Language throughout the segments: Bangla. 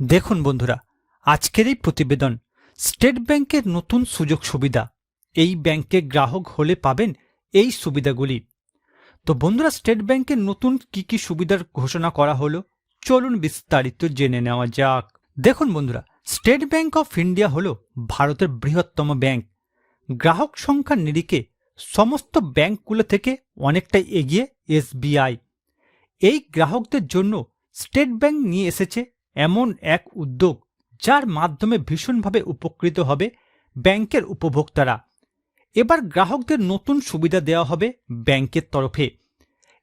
দেখুন বন্ধুরা, আজকের এই প্রতিবেদন, স্টেট ব্যাংকের নতুন সুযোগ সুবিধা। এই ব্যাংকে গ্রাহক হলে পাবেন এই সুবিধাগুলি। তো বন্ধুরা, স্টেট ব্যাংকের নতুন কি কি সুবিধার ঘোষণা করা হলো? চলুন বিস্তারিত জেনে নেওয়া যাক। দেখুন বন্ধুরা, স্টেট ব্যাংক অফ ইন্ডিয়া হলো ভারতের বৃহত্তম ব্যাংক। গ্রাহক সংখ্যার নিরিখে সমস্ত ব্যাংকগুলো থেকে অনেকটাই এগিয়ে এসবিআই। এই গ্রাহকদের জন্য স্টেট ব্যাংক নিয়ে এসেছে এমন এক উদ্যোগ যার মাধ্যমে ভীষণভাবে উপকৃত হবে ব্যাংকের উপভোক্তারা। এবার গ্রাহকদের নতুন সুবিধা দেওয়া হবে ব্যাংকের তরফে।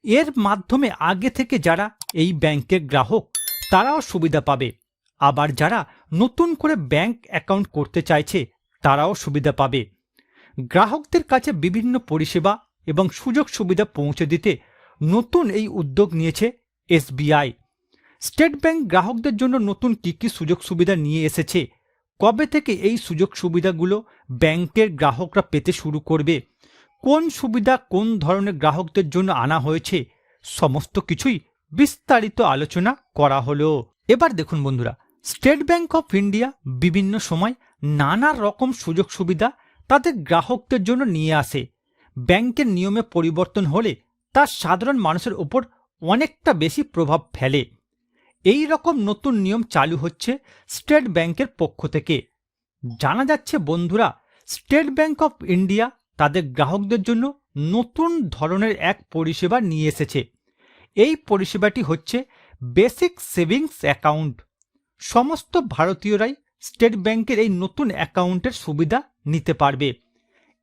এর মাধ্যমে আগে থেকে যারা এই ব্যাংকের গ্রাহক, তারাও সুবিধা পাবে। আবার যারা নতুন করে ব্যাংক অ্যাকাউন্ট করতে চাইছে, তারাও সুবিধা পাবে। গ্রাহকদের কাছে বিভিন্ন পরিষেবা এবং সুযোগ সুবিধা পৌঁছে দিতে নতুন এই উদ্যোগ নিয়েছে এসবিআই। স্টেট ব্যাংক গ্রাহকদের জন্য নতুন কী কী সুযোগ সুবিধা নিয়ে এসেছে? কবে থেকে এই সুযোগ সুবিধাগুলো ব্যাংকের গ্রাহকরা পেতে শুরু করবে? কোন সুবিধা কোন ধরনের গ্রাহকদের জন্য আনা হয়েছে? সমস্ত কিছুই বিস্তারিত আলোচনা করা হলো। এবার দেখুন বন্ধুরা, স্টেট ব্যাংক অফ ইন্ডিয়া বিভিন্ন সময় নানা রকম সুযোগ সুবিধা তাদের গ্রাহকদের জন্য নিয়ে আসে। ব্যাংকের নিয়মে পরিবর্তন হলে তা সাধারণ মানুষের ওপর অনেকটা বেশি প্রভাব ফেলে। এই রকম নতুন নিয়ম চালু হচ্ছে স্টেট ব্যাংকের পক্ষ থেকে। জানা যাচ্ছে বন্ধুরা, স্টেট ব্যাংক অফ ইন্ডিয়া তাদের গ্রাহকদের জন্য নতুন ধরনের এক পরিষেবা নিয়ে এসেছে। এই পরিষেবাটি হচ্ছে বেসিক সেভিংস অ্যাকাউন্ট। সমস্ত ভারতীয়রাই স্টেট ব্যাংকের এই নতুন অ্যাকাউন্টের সুবিধা নিতে পারবে।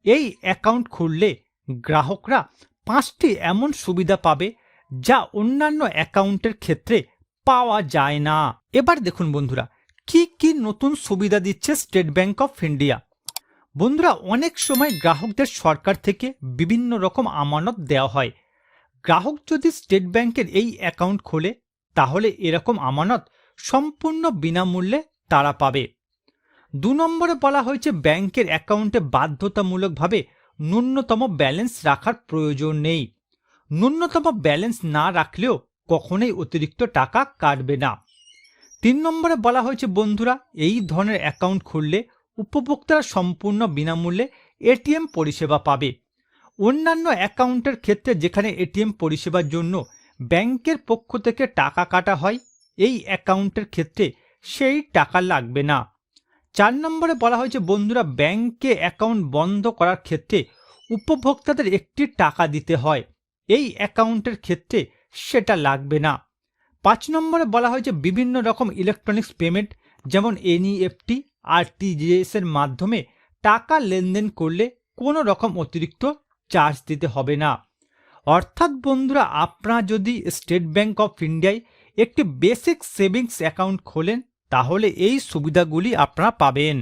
এই অ্যাকাউন্ট খুললে গ্রাহকরা পাঁচটি এমন সুবিধা পাবে যা অন্যান্য অ্যাকাউন্টের ক্ষেত্রে পাওয়া যায় না। এবার দেখুন বন্ধুরা, কি কি নতুন সুবিধা দিচ্ছে স্টেট ব্যাংক অফ ইন্ডিয়া? বন্ধুরা, অনেক সময় গ্রাহকদের সরকার থেকে বিভিন্ন রকম আমানত দেওয়া হয়। গ্রাহক যদি স্টেট ব্যাংকের এই অ্যাকাউন্ট খোলে, তাহলে এরকম আমানত সম্পূর্ণ বিনামূল্যে তারা পাবে। দু নম্বরে বলা হয়েছে ব্যাংকের অ্যাকাউন্টে বাধ্যতামূলকভাবে ন্যূনতম ব্যালেন্স রাখার প্রয়োজন নেই। ন্যূনতম ব্যালেন্স না রাখলেও কখনোই অতিরিক্ত টাকা কাটবে না। তিন নম্বরে বলা হয়েছে, বন্ধুরা, এই ধরনের অ্যাকাউন্ট খুললে উপভোক্তারা সম্পূর্ণ বিনামূল্যে এটিএম পরিষেবা পাবে। অন্যান্য অ্যাকাউন্টের ক্ষেত্রে যেখানে এটিএম পরিষেবার জন্য ব্যাংকের পক্ষ থেকে টাকা কাটা হয়, এই অ্যাকাউন্টের ক্ষেত্রে সেই টাকা লাগবে না। চার নম্বরে বলা হয়েছে, বন্ধুরা, ব্যাংকে অ্যাকাউন্ট বন্ধ করার ক্ষেত্রে উপভোক্তাদের একটি টাকা দিতে হয়। এই অ্যাকাউন্টের ক্ষেত্রে সেটা লাগবে না। পাঁচ নম্বরে বলা হয়েছে বিভিন্ন রকম ইলেকট্রনিক্স পেমেন্ট যেমন এনইএফটি আর টিজিএস এর মাধ্যমে টাকা লেনদেন করলে কোনো রকম অতিরিক্ত চার্জ দিতে হবে না। অর্থাৎ বন্ধুরা, আপনারা যদি স্টেট ব্যাংক অফ ইন্ডিয়ায় একটি বেসিক সেভিংস অ্যাকাউন্ট খোলেন, তাহলে এই সুবিধাগুলি আপনারা পাবেন।